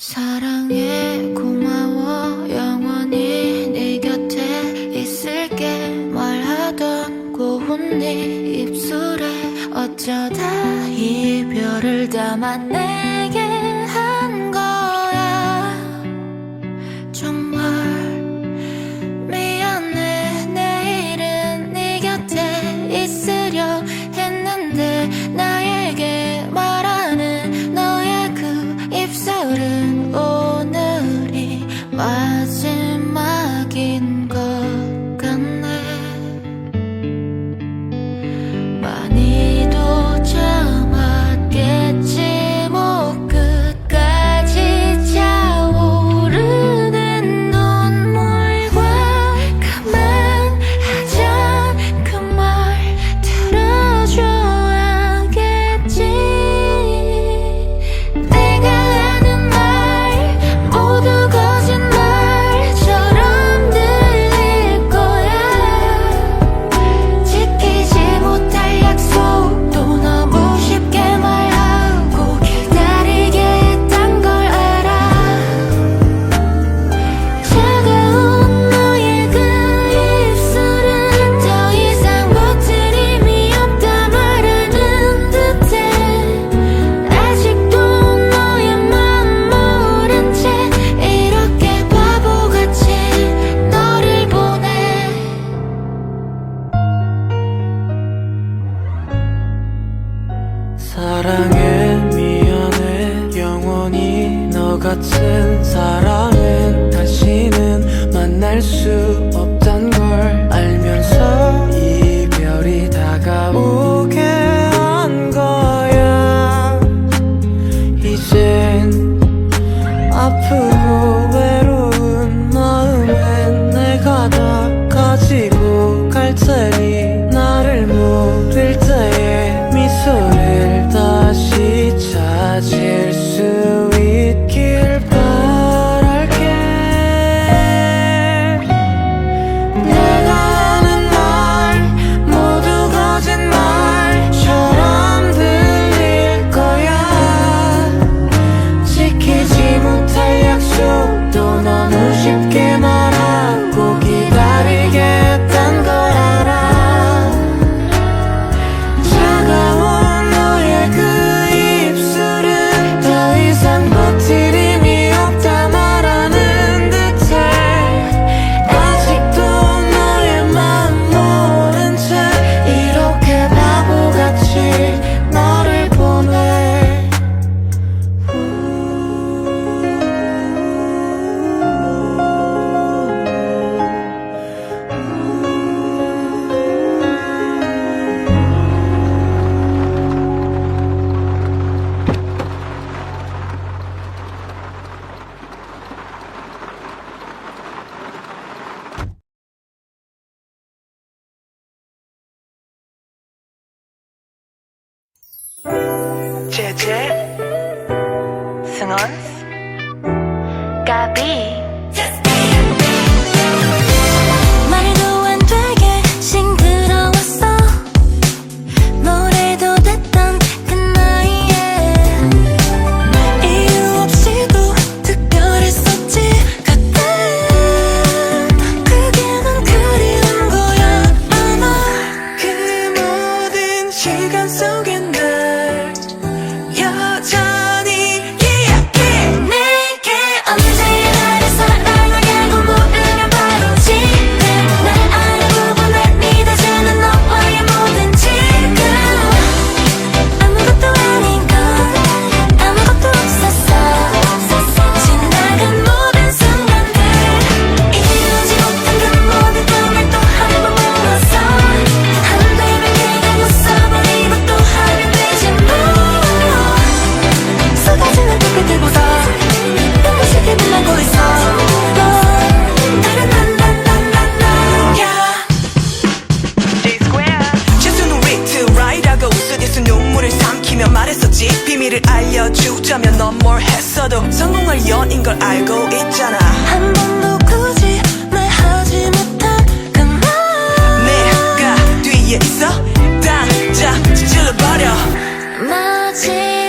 사랑해 고마워. 영원히 네 곁에 있을게. 말하던 고운 네 입술에 어쩌다 이별을 담아내게 한 거야. 정말 예? 승원 의미를 알려주자면 넌 뭘 했어도 성공할 연인 걸 알고 있잖아. 한 번도 굳이 날 하지 못한 그말 내가 뒤에 있어. 당장 찔러버려. 마치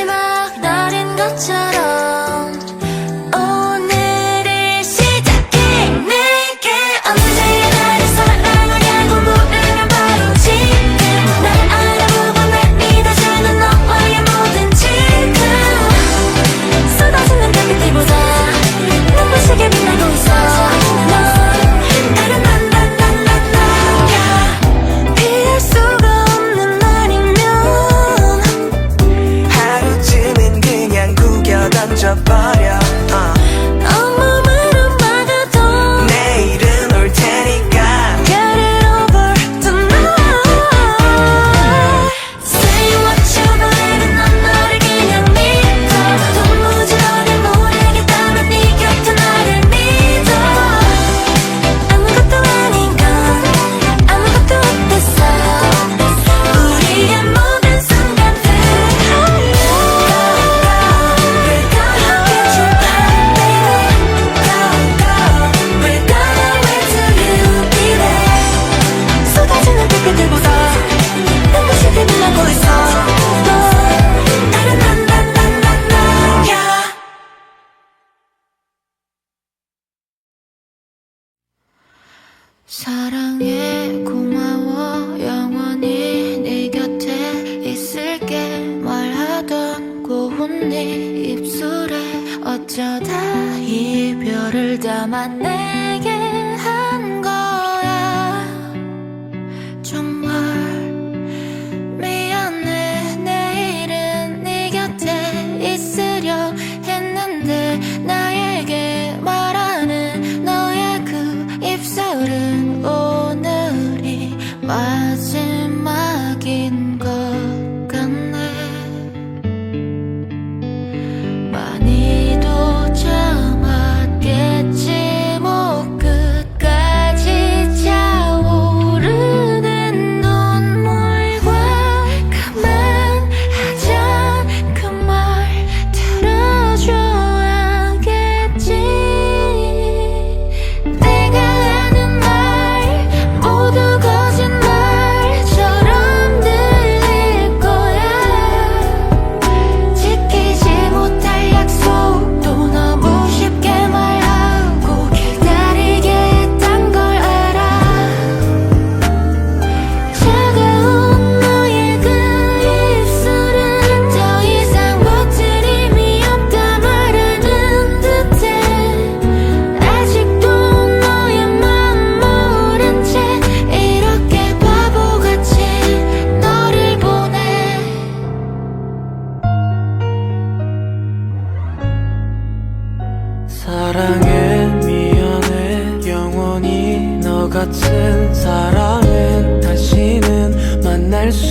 사랑해 고마워. 영원히 네 곁에 있을게. 말하던 그 고운 네 입술에 어쩌다 이별을 담았네. 再见。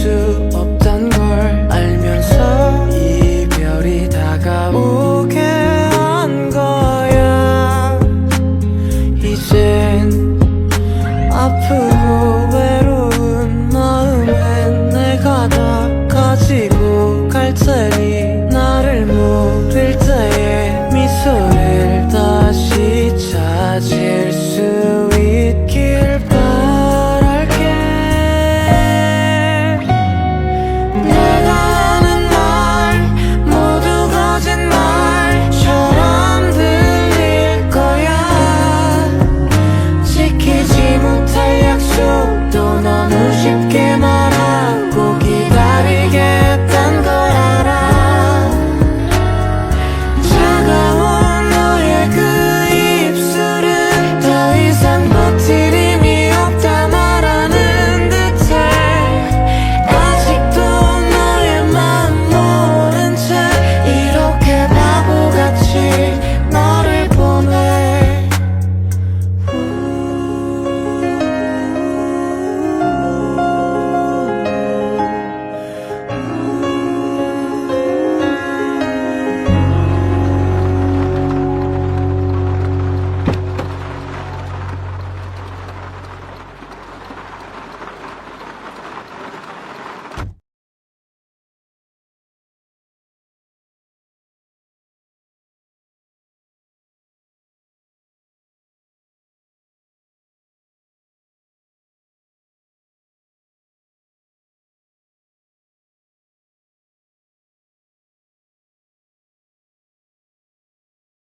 to a